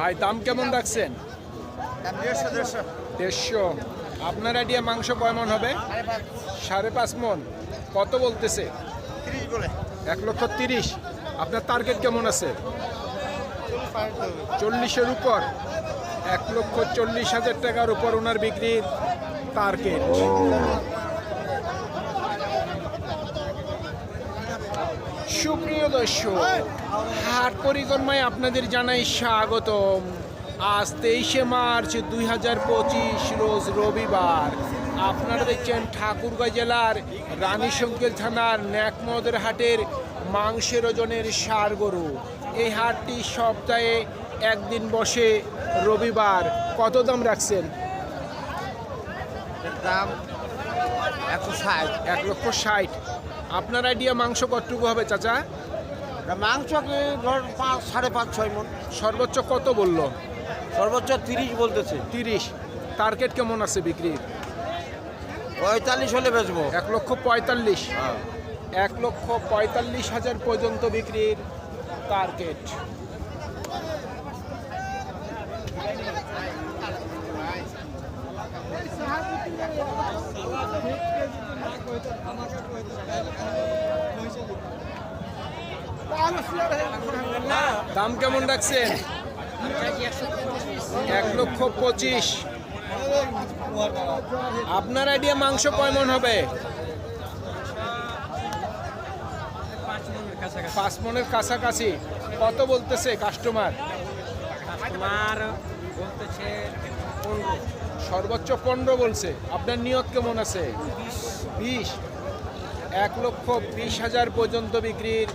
ভাই দাম কেমন রাখছেন? দেড়শো আপনার আইডিয়া মাংস কয় মন হবে? সাড়ে পাঁচ। মন। কত বলতেছে? এক লক্ষ তিরিশ। আপনার টার্গেট কেমন আছে? চল্লিশের উপর। এক লক্ষ চল্লিশ হাজার টাকার উপর ওনার বিক্রির টার্গেট সুপ্রিয় দর্শক হাট পরিক্রমায় আপনাদের জানাই স্বাগতম। আজ তেইশে মার্চ দুই হাজার পঁচিশ রোজ রবিবার। আপনারা দেখছেন ঠাকুরগাঁ জেলার রানীশঙ্কেল থানার ন্যাকমদের হাটের মাংসের ওজনের সার গরু। এই হাটটি সপ্তাহে একদিন বসে রবিবার। কত দাম রাখছেন? দাম একশো ষাট। এক লক্ষ ষাট। আপনার আইডিয়া মাংস কতটুকু হবে চাচা? মাংস কি ধর পাঁচ সাড়ে পাঁচ ছয় মন সর্বোচ্চ কত বলল? সর্বোচ্চ তিরিশ বলতেছে। তিরিশ। টার্গেট কেমন আছে বিক্রির? পঁয়তাল্লিশ হলে বেচবো। এক লক্ষ পঁয়তাল্লিশ। হ্যাঁ। এক লক্ষ পঁয়তাল্লিশ হাজার পর্যন্ত বিক্রির টার্গেট দাম কেমন রাখছেন? এক লক্ষ পঁচিশ। আপনার আইডিয়া মাংস কয় মন হবে? পাঁচ মনের কাছাকাছি। কত বলতেছে কাস্টমার সর্বোচ্চ পনেরো বলছে। আপনার নিয়ত কেমন আছে? বিশ। এক লক্ষ বিশ হাজার পর্যন্ত বিক্রির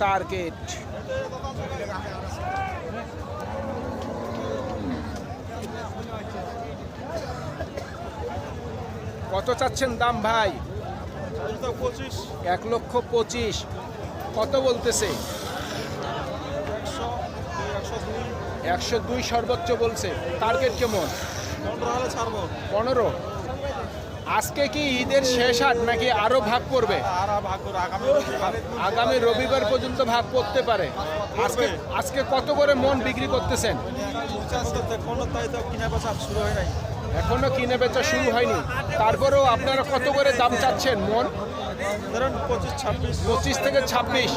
টার্গেট। কত চাচ্ছেন দাম ভাই? এক লক্ষ পঁচিশ। কত বলতেছে? একশো দুই সর্বোচ্চ বলছে। টার্গেট কেমন? পনেরো আজকে কি ঈদের শেষ হাট নাকি আরও ভাগ করবে? আগামী রবিবার পর্যন্ত ভাগ করতে পারে। আজকে আজকে কত করে মন বিক্রি করতেছেন? এখনও কিনে বেচা শুরু হয়নি। তারপরেও আপনারা কত করে দাম চাচ্ছেন মন? ধরুন পঁচিশ ছাব্বিশ পঁচিশ থেকে ছাব্বিশ।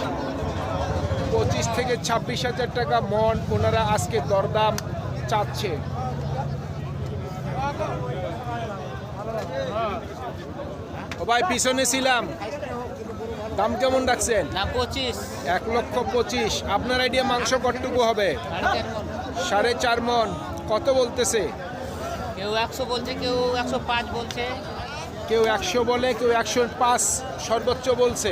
পঁচিশ থেকে ছাব্বিশ হাজার টাকা মন ওনারা আজকে দরদাম চাচ্ছে। ও ভাই পিছনে ছিলাম। দাম কেমন রাখছেন? এক লক্ষ পঁচিশ। আপনার আইডিয়া মাংস কতটুকু হবে? সাড়ে চার সাড়ে চার মন। কত বলতেছে? কেউ একশো বলছে কেউ একশো পাঁচ বলছে। কেউ একশো বলে কেউ একশো পাঁচ সর্বোচ্চ বলছে।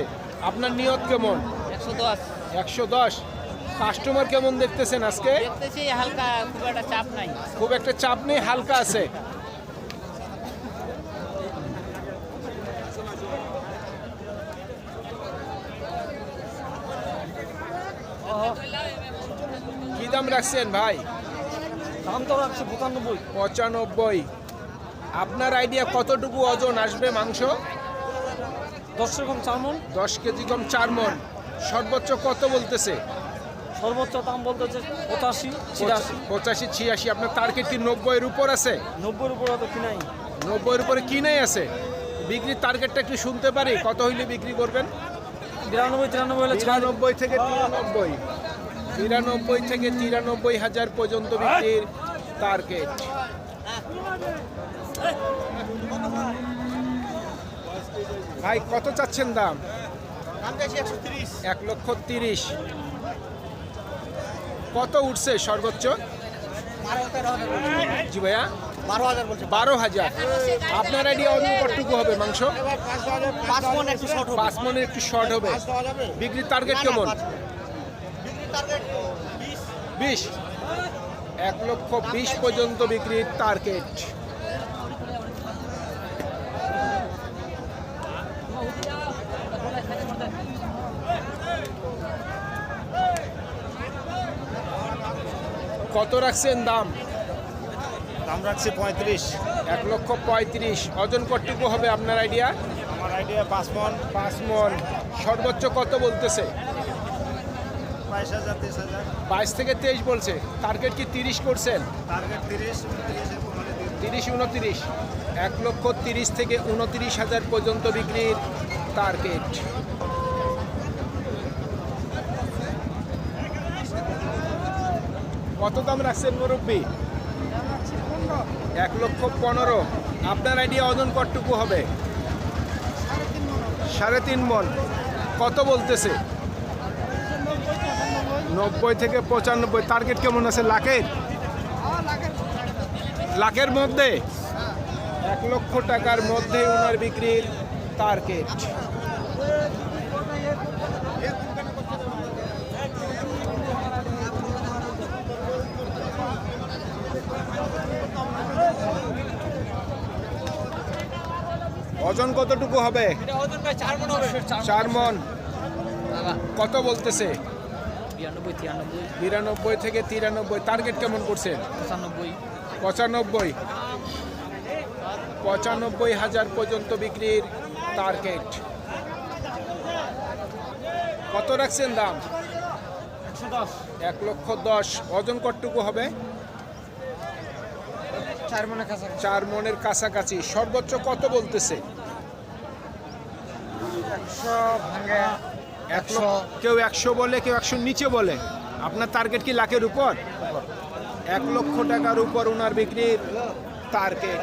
আপনার নিয়ত কেমন? একশো দশ। একশো দশ। কাস্টমার কেমন দেখতেছেন আজকে? দেখতেছি হালকা খুব একটা চাপ নাই। খুব একটা চাপ নেই হালকা আছে। দাম রাখছেন ভাই? দাম তো রাখছে পঁচানব্বই। পঁচানব্বই। আপনার আইডিয়া কতটুকু ওজন আসবে মাংস? দশ রকম চার মন দশ কেজি কম চার মন সর্বোচ্চ কত বলতেছে? সর্বোচ্চ দাম বলতেছে পঁচাশি ছিয়াশি। পঁচাশি ছিয়াশি। আপনার টার্গেট কি নব্বইয়ের উপর আছে? নব্বইয়ের উপরে তো কিনাই নব্বইয়ের উপরে কিনেই আছে? বিক্রির টার্গেটটা একটু শুনতে পারি? কত হইলে বিক্রি করবেন? বিরানব্বই তিরানব্বই হলে ছাড়। বিরানব্বই থেকে তিরানব্বই। বিরানব্বই থেকে তিরানব্বই হাজার পর্যন্ত বিক্রির টার্গেট ভাই কত চাচ্ছেন দাম? এক লক্ষ তিরিশ। কত উঠছে সর্বোচ্চ? জি ভাইয়া? বারো হাজার আপনার আইডিয়া অন্য কতটুকু হবে মাংস? পাঁচ মন একটু শর্ট হবে। মনের একটু শর্ট বিক্রির টার্গেট কেমন? বিশ। এক লক্ষ বিশ পর্যন্ত বিক্রির টার্গেট কত রাখছেন দাম? দাম রাখছি পঁয়ত্রিশ। এক লক্ষ পঁয়ত্রিশ। ওজন কতটুকু হবে আপনার আইডিয়া আমার আইডিয়া পাঁচ মন। পাঁচ মন। সর্বোচ্চ কত বলতেছে? বাইশ থেকে তেইশ বলছে। টার্গেট কি তিরিশ করছেন? তিরিশ উনত্রিশ। এক লক্ষ তিরিশ থেকে উনত্রিশ হাজার পর্যন্ত বিক্রির টার্গেট কত দাম রাখছেন মুরব্বী? এক লক্ষ পনেরো। আপনার আইডিয়া ওজন কতটুকু হবে? সাড়ে তিন মন। কত বলতেছে? নব্বই থেকে পঁচানব্বই। টার্গেট কেমন আছে? লাখের? লাখের মধ্যে? এক লক্ষ টাকার মধ্যে ওনার বিক্রির টার্গেট ওজন কতটুকু হবে। চার মন। কত বলতেছে? বিরানব্বই তিরানব্বই। বিরানব্বই থেকে তিরানব্বই। টার্গেট কেমন করছেন? পঁচানব্বই। পঁচানব্বই। পঁচানব্বই হাজার পর্যন্ত বিক্রির টার্গেট কত রাখছেন দাম? এক লক্ষ দশ। ওজন কতটুকু হবে? চার মনে মনের কাছাকাছি। সর্বোচ্চ কত বলতেছে? একশো একশো কেউ একশো বলে কেউ একশো নিচে বলে। আপনার টার্গেট কি লাখের উপর? এক লক্ষ টাকার উপর ওনার বিক্রির টার্গেট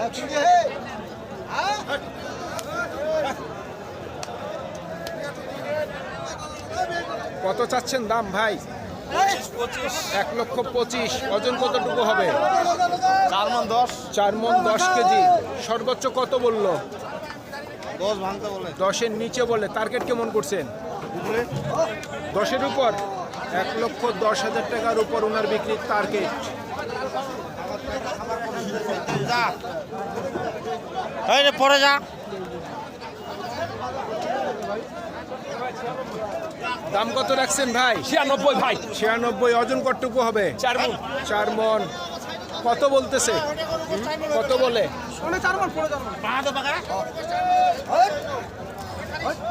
কত চাচ্ছেন দাম ভাই? এক লক্ষ পঁচিশ। ওজন কতটুকু হবে? চার মন দশ। চার মন দশ কেজি। সর্বোচ্চ কত বলল? দশ ভাঙতে বলে। দশের নিচে বলে। টার্গেট কেমন করছেন? দশের উপর এক লক্ষ দশ হাজার টাকার উপর ওনার বিক্রির টার্গেট। যা পরে যা। দাম কত রাখছেন ভাই? ছিয়ানব্বই ভাই। ছিয়ানব্বই ওজন কতটুকু হবে? চার মণ। চার মন। কত বলতেছে? কত বলে?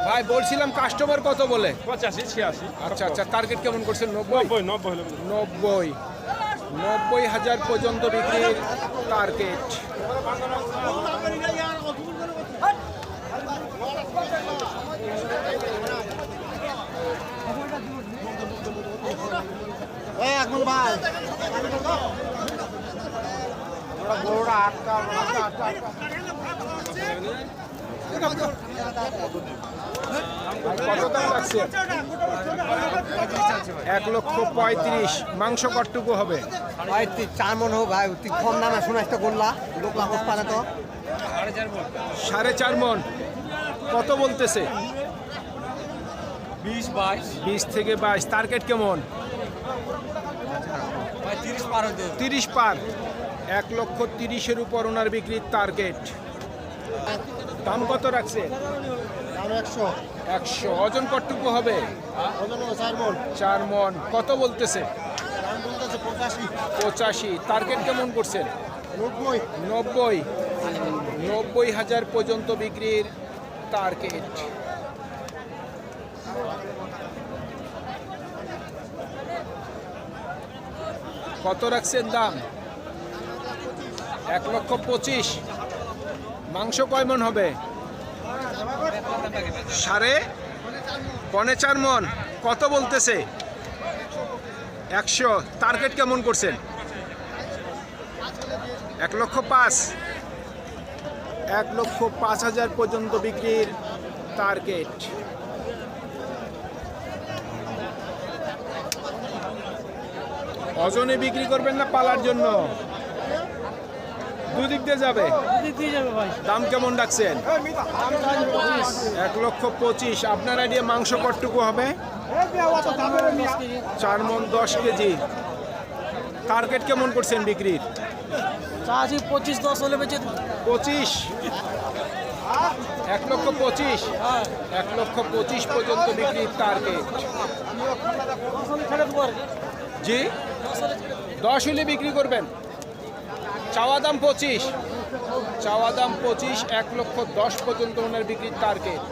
ভাই বলছিলাম কাস্টমার কত বলে? পঁচাশি ছিয়াশি। আচ্ছা আচ্ছা টার্গেট কেমন করছেন? নব্বই? নব্বই নব্বই নব্বই। হাজার পর্যন্ত বিক্রির টার্গেট ভাই। গরুটা আটকা আটকা আটকা। এক লক্ষ পঁয়ত্রিশ। মাংস কটটুকু হবে? চার মন হোক ভাই তুই কম দামে শোনা একটা করলা লোক লাভস পারে তো। সাড়ে চার মন। কত বলতেছে? বিশ বাইশ। বিশ থেকে বাইশ। টার্গেট কেমন? পার তিরিশ পার। এক লক্ষ তিরিশের উপর ওনার বিক্রির টার্গেট দাম কত রাখছে? দাম একশো। একশো। ওজন কটটুকু হবে? ওজন চার মন। চার মন। কত বলতেছে? দাম বলতেছে পঁচাশি। পঁচাশি। টার্গেট কেমন করছেন? নব্বই। নব্বই। নব্বই হাজার পর্যন্ত বিক্রির টার্গেট। কত রাখছেন দাম? এক লক্ষ পঁচিশ। মাংস কয় মন হবে? সাড়ে পনে চার মন। কত বলতেছে? একশো। টার্গেট কেমন করছেন? এক লক্ষ পাঁচ। এক লক্ষ পাঁচ হাজার পর্যন্ত বিক্রির টার্গেট। ওজনে বিক্রি করবেন না পালার জন্য? দুদিক দিয়ে যাবে? দাম কেমন রাখছেন এক লক্ষ পঁচিশ। আপনার আইডিয়া মাংস কটটুকু হবে? চার মন দশ কেজি। টার্গেট কেমন করছেন বিক্রির? পঁচিশ দশ হলে বেঁচে পঁচিশ। এক লক্ষ পঁচিশ? এক লক্ষ পঁচিশ পর্যন্ত বিক্রির টার্গেট জি? দশ হলে বিক্রি করবেন? চাওয়া দাম পঁচিশ। চাওয়া দাম পঁচিশ, এক লক্ষ দশ পর্যন্ত ওনার বিক্রির টার্গেট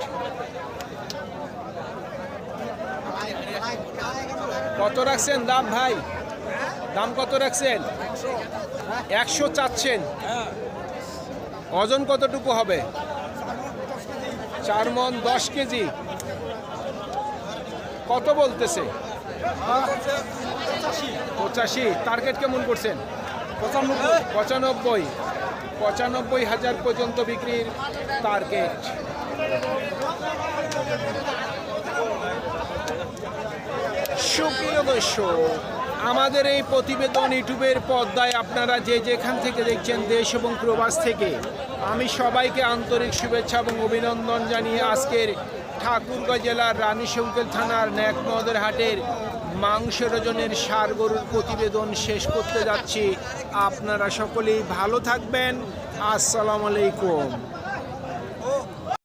কত রাখছেন দাম ভাই? দাম কত রাখছেন? একশো চাচ্ছেন। ওজন কতটুকু হবে? চার মন দশ কেজি। কত বলতেছে? পঁচাশি। টার্গেট কেমন করছেন? পঁচানব্বই। পঁচানব্বই হাজার পর্যন্ত বিক্রির টার্গেট আমাদের এই প্রতিবেদন ইউটিউবের পর্দায় আপনারা যে যেখান থেকে দেখছেন দেশ এবং প্রবাস থেকে, আমি সবাইকে আন্তরিক শুভেচ্ছা এবং অভিনন্দন জানিয়ে আজকের ঠাকুরগাঁ জেলার রানী শঙ্কেল থানার ন্যাকমদের হাটের মাংস ওজনের সার গরুর প্রতিবেদন শেষ করতে যাচ্ছি। আপনারা সকলেই ভালো থাকবেন। আসসালামু আলাইকুম।